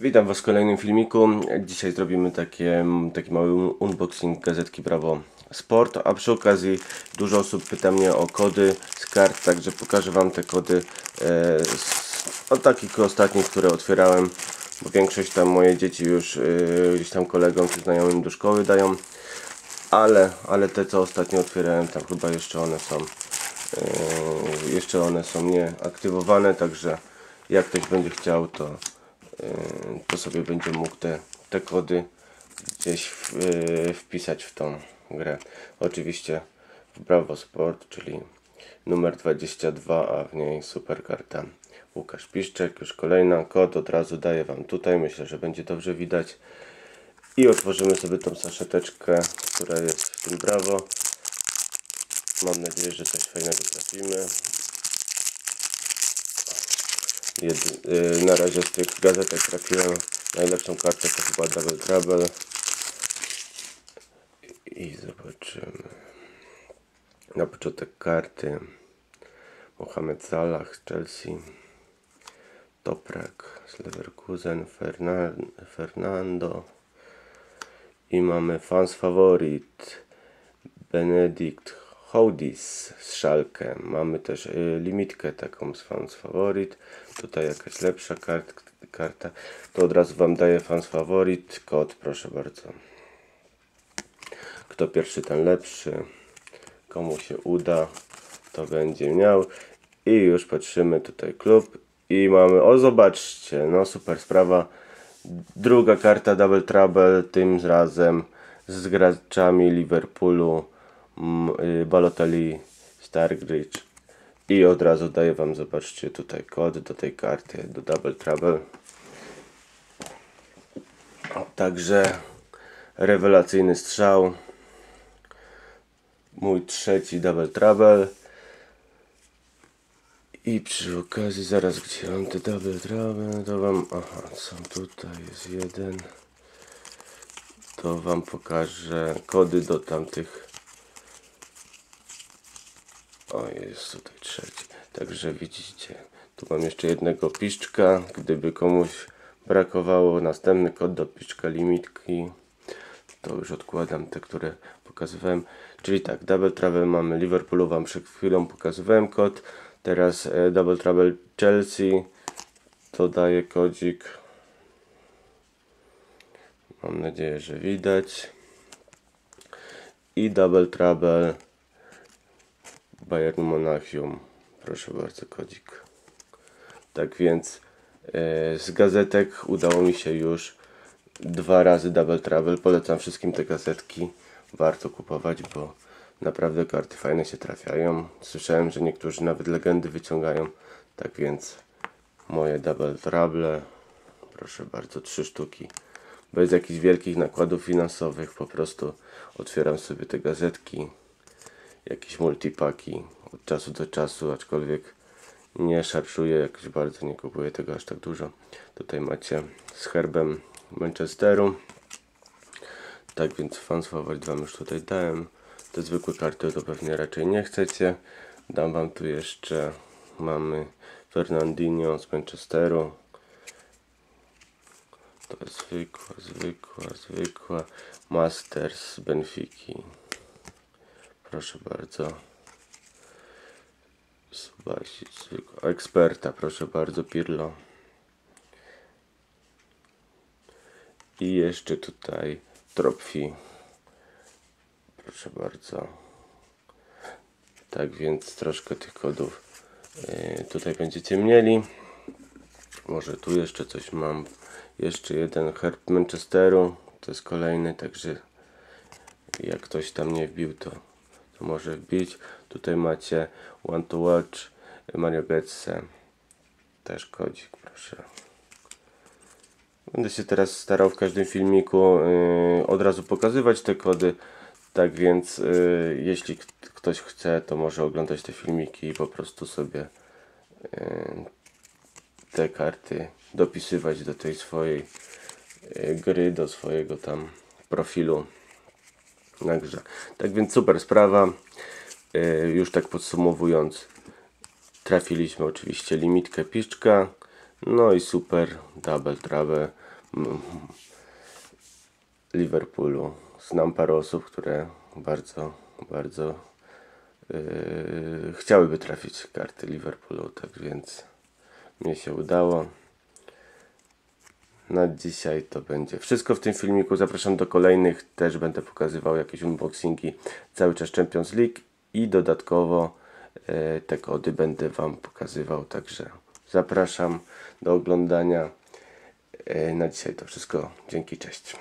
Witam Was w kolejnym filmiku. Dzisiaj zrobimy takie, taki mały unboxing gazetki Brawo Sport, a przy okazji dużo osób pyta mnie o kody z kart, także pokażę Wam te kody e, z, od takich ostatnich, które otwierałem, bo większość tam moje dzieci już e, gdzieś tam kolegom czy znajomym do szkoły dają, ale, ale te co ostatnio otwierałem, tam chyba jeszcze one są e, jeszcze one są nieaktywowane, także jak ktoś będzie chciał to to sobie będzie mógł te, te kody gdzieś w, yy, wpisać w tą grę. Oczywiście w Bravo Sport, czyli numer 22, a w niej super karta Łukasz Piszczek. Już kolejna kod od razu daję Wam tutaj. Myślę, że będzie dobrze widać. I otworzymy sobie tą saszeteczkę, która jest w tym Bravo. Mam nadzieję, że coś fajnego trafimy. Y, na razie z tych gazetek trafiłem najlepszą kartę to chyba Double Trouble. I zobaczymy. Na początek karty. Mohamed Salah z Chelsea. Toprak z Leverkusen. Fernan Fernando. I mamy fans favorit Benedikt Houdis z Szalkę. Mamy też y, limitkę taką z Fans Favorit. Tutaj jakaś lepsza kart, karta. To od razu Wam daję Fans Favorit. Kod, proszę bardzo. Kto pierwszy, ten lepszy. Komu się uda, to będzie miał. I już patrzymy tutaj klub. I mamy, o zobaczcie, no super sprawa. Druga karta Double Trouble, tym razem z graczami Liverpoolu Balotelli Stargridge i od razu daję Wam, zobaczcie tutaj kod do tej karty, do Double Trouble. Także rewelacyjny strzał. Mój trzeci Double Trouble. I przy okazji, zaraz gdzie mam te Double Trouble, to Wam, aha, są tutaj, jest jeden. To Wam pokażę kody do tamtych o, jest tutaj trzeci. Także widzicie, tu mam jeszcze jednego piszczka. Gdyby komuś brakowało następny kod do piszczka limitki, to już odkładam te, które pokazywałem. Czyli tak, Double Travel mamy Liverpoolu, wam przed chwilą pokazywałem kod. Teraz e, Double Travel Chelsea. To daje kodzik. Mam nadzieję, że widać. I Double Trouble Bayern Monachium. Proszę bardzo, kodzik. Tak więc e, z gazetek udało mi się już dwa razy Double Travel. Polecam wszystkim te gazetki. Warto kupować, bo naprawdę karty fajne się trafiają. Słyszałem, że niektórzy nawet legendy wyciągają. Tak więc moje Double Trouble. Proszę bardzo, trzy sztuki. Bez jakichś wielkich nakładów finansowych. Po prostu otwieram sobie te gazetki jakieś multipaki od czasu do czasu, aczkolwiek nie szarżuję jakoś bardzo, nie kupuję tego aż tak dużo. Tutaj macie z herbem Manchesteru. Tak więc fans favorit wam już tutaj dałem. Te zwykłe karty to pewnie raczej nie chcecie. Dam wam tu jeszcze, mamy Fernandinho z Manchesteru. To jest zwykła, zwykła, zwykła Masters z Benfiki. Proszę bardzo. Zobaczcie, eksperta, proszę bardzo, Pirlo. I jeszcze tutaj trophy. Proszę bardzo. Tak więc troszkę tych kodów yy, tutaj będziecie mieli. Może tu jeszcze coś mam. Jeszcze jeden herb Manchesteru. To jest kolejny, także jak ktoś tam nie wbił, to może wbić. Tutaj macie One to Watch Mario Götze. Też kodzik, proszę. Będę się teraz starał w każdym filmiku yy, od razu pokazywać te kody. Tak więc yy, jeśli ktoś chce, to może oglądać te filmiki i po prostu sobie yy, te karty dopisywać do tej swojej yy, gry, do swojego tam profilu grze. Tak więc super sprawa. E, już tak podsumowując, trafiliśmy oczywiście limitkę piszczka No i super double trouble mm, Liverpoolu. Znam parę osób, które bardzo, bardzo yy, chciałyby trafić karty Liverpoolu, tak więc mnie się udało. Na dzisiaj to będzie wszystko w tym filmiku. Zapraszam do kolejnych. Też będę pokazywał jakieś unboxingi cały czas Champions League i dodatkowo e, te kody będę Wam pokazywał. Także zapraszam do oglądania. E, na dzisiaj to wszystko. Dzięki, cześć.